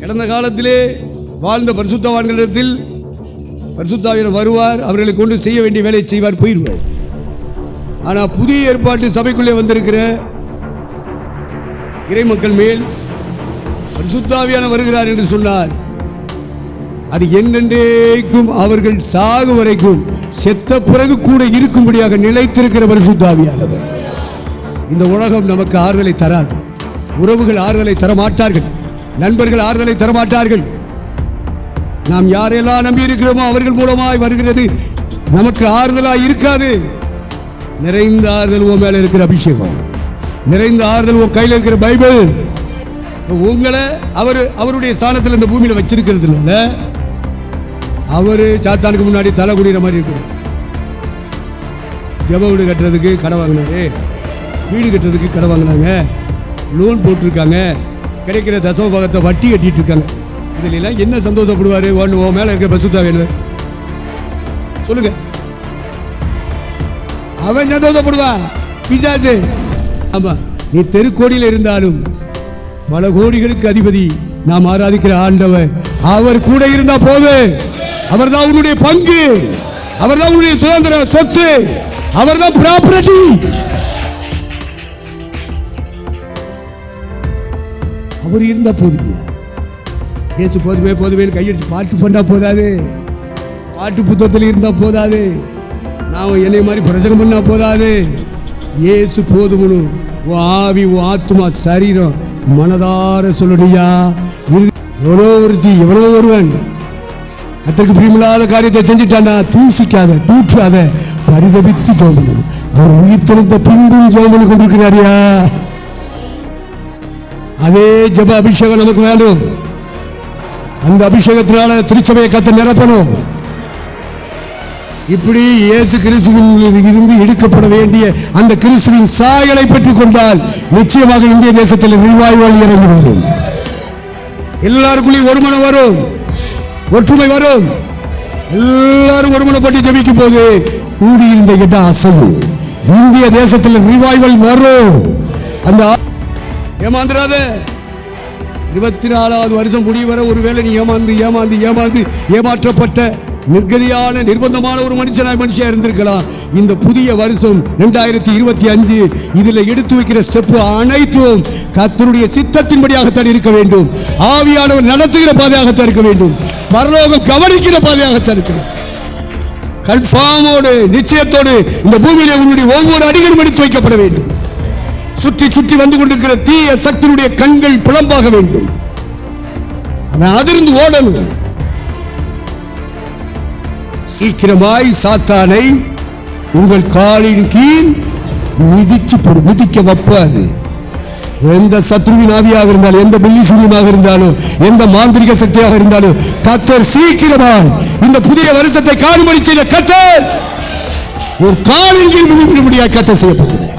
கடந்த காலத்திலே வாழ்ந்த பரிசுத்தவான்களிடத்தில் பரிசுத்தாவியர் வருவார் அவர்களை கொண்டு செய்ய வேண்டிய வேலையை செய்வார் போயிடுவார். ஆனால் புதிய ஏற்பாட்டு சபைக்குள்ளே வந்திருக்கிற இறைமக்கள் மேல் பரிசுத்தாவியான வருகிறார் என்று சொன்னார் அது என்னென்றேக்கும் அவர்கள் சாகு வரைக்கும் செத்த பிறகு கூட இருக்கும்படியாக நிலைத்திருக்கிற பரிசுத்தாவியானவர். இந்த உலகம் நமக்கு ஆறுதலை தராது. உறவுகள் ஆறுதலை தர மாட்டார்கள் நண்பர்கள் ஆறுதலை தரமாட்டார்கள். நாம் யாரெல்லாம் நம்பி இருக்கிறோமோ அவர்கள் மூலமாய் வருகிறது. நமக்கு ஆறுதலாய் இருக்காது. நிறைந்த ஆறுதல் உன் மேல இருக்கிற அபிஷேகம். நிறைந்த ஆறுதல் உன் கையில் இருக்கிற பைபிள். உங்களை அவர் அவருடைய ஸ்தானத்தில் இந்த பூமியில் வச்சிருக்கிறது இல்லை அவர் சாத்தானுக்கு முன்னாடி தலை குடிகிற மாதிரி இருக்கிறார் ஜெப வீடு கட்டுறதுக்கு கடை வாங்கினாரு. வீடு கட்டுறதுக்கு கடை வாங்கினாங்க. லோன் போட்டிருக்காங்க. கிடைக்கிற தசோபகத்தை வட்டி கட்டிட்டு இருக்காங்க. இதுல எல்லாம் என்ன சந்தோஷப்படுவார்? ஒன்று உன் மேலே இருக்க பசுத்தா வேணும் சொல்லுங்க. அவன் சந்தோஷப்படுவா. பிசாசு. ஆமா நீ தெருக்கோடியில் இருந்தாலும் பல கோடிகளுக்கு அதிபதி. நாம் ஆராதிக்கிற ஆண்டவர். அவர் கூட இருந்தா போது அவர்தான் உன்னுடைய பங்கு. அவர்தான் உன்னுடைய சுதந்திர சொத்து. அவர்தான் ப்ராப்பர்ட்டி அவர் இருந்தால் போதுமையா இயேசு போதுமே போதுமே கையடிச்சு பாட்டு பண்ணால் போதாது. பாட்டு புத்தகத்தில் இருந்தால் போதாது. நான் என்னை மாதிரி பிரச்சனை பண்ணால் போதாது. ஏசு போதுமனு உன் ஆவி உன் ஆத்துமா சரீரம் மனதார சொல்லணுயா எவ்வளோ ஒருத்தி எவனோ ஒருவன். கத்திற்கு பிரியமில்லாத காரியத்தை செஞ்சுட்டானா தூசிக்காத தூற்றாத பரிதபித்து ஜோமனும். அவர் உயிர் தெளிந்த பின்பும் ஜோமனு கொண்டிருக்கிறாரியா அதே ஜெப அபிஷேகம் நமக்கு வேணும் அந்த அபிஷேகத்தினால திருச்சபையை கத்து நிரப்பணும். இப்படி இயேசு கிறிஸ்துவின் இருந்து எடுக்கப்பட வேண்டிய அந்த கிறிஸ்துவின் சாயலை பெற்றுக் கொண்டால் நிச்சயமாக இந்திய தேசத்தில் ரிவாய்வல் இறங்கி வரும். எல்லாருக்குள்ளேயும் ஒருமனம் வரும். ஒற்றுமை வரும். எல்லாரும் ஒருமனப்பட்டு ஜபிக்கும் போது கூடியிருந்த கிட்ட அசையும் இந்திய தேசத்தில் ரிவாய்வல் வரும். அந்த ஏமாந்துடாத இருபத்தி நாலாவது வருஷம் முடிவு வர ஒருவேளை நீ ஏமாந்து ஏமாந்து ஏமாந்து ஏமாற்றப்பட்ட நிர்கதியான நிர்பந்தமான ஒரு மனுஷனாய் மனுஷியா இருந்திருக்கலாம். இந்த புதிய வருஷம் ரெண்டாயிரத்தி இருபத்தி அஞ்சு இதுல எடுத்து வைக்கிற ஸ்டெப் அனைத்தும் கத்தருடைய சித்தத்தின்படியாகத்தான் இருக்க வேண்டும். ஆவியானவர் நடத்துகிற பாதையாகத்தான் இருக்க வேண்டும். பரலோகம் கவனிக்கிற பாதையாகத்தான் இருக்க கன்ஃபார்மோடு நிச்சயத்தோடு இந்த பூமியிலே உன்னுடைய ஒவ்வொரு அடிகளும் எடுத்து வைக்கப்பட வேண்டும். சுற்றி சுற்றி வந்து கொண்டிருக்கிற தீய சக்தியுடைய கண்கள் புலம்பாக வேண்டும். அவன் அதிர்ந்து ஓடணும். சீக்கிரமாய் சாத்தானை உங்கள் காலின் கீழ் மிதிச்சு மிதிக்க வைப்பாரு. எந்த சத்ருவின் ஆவியாக இருந்தாலும் எந்த பில்லி சூரியமாக இருந்தாலும் எந்த மாந்திரிக சக்தியாக இருந்தாலும் கத்தர் சீக்கிரமாய் இந்த புதிய வருஷத்தை காணும்படி செய்த கத்தர் ஒரு காலின் கீழ் மிதிப்பிடும்படியாக கத்தர் செய்யப்படுகிறார்.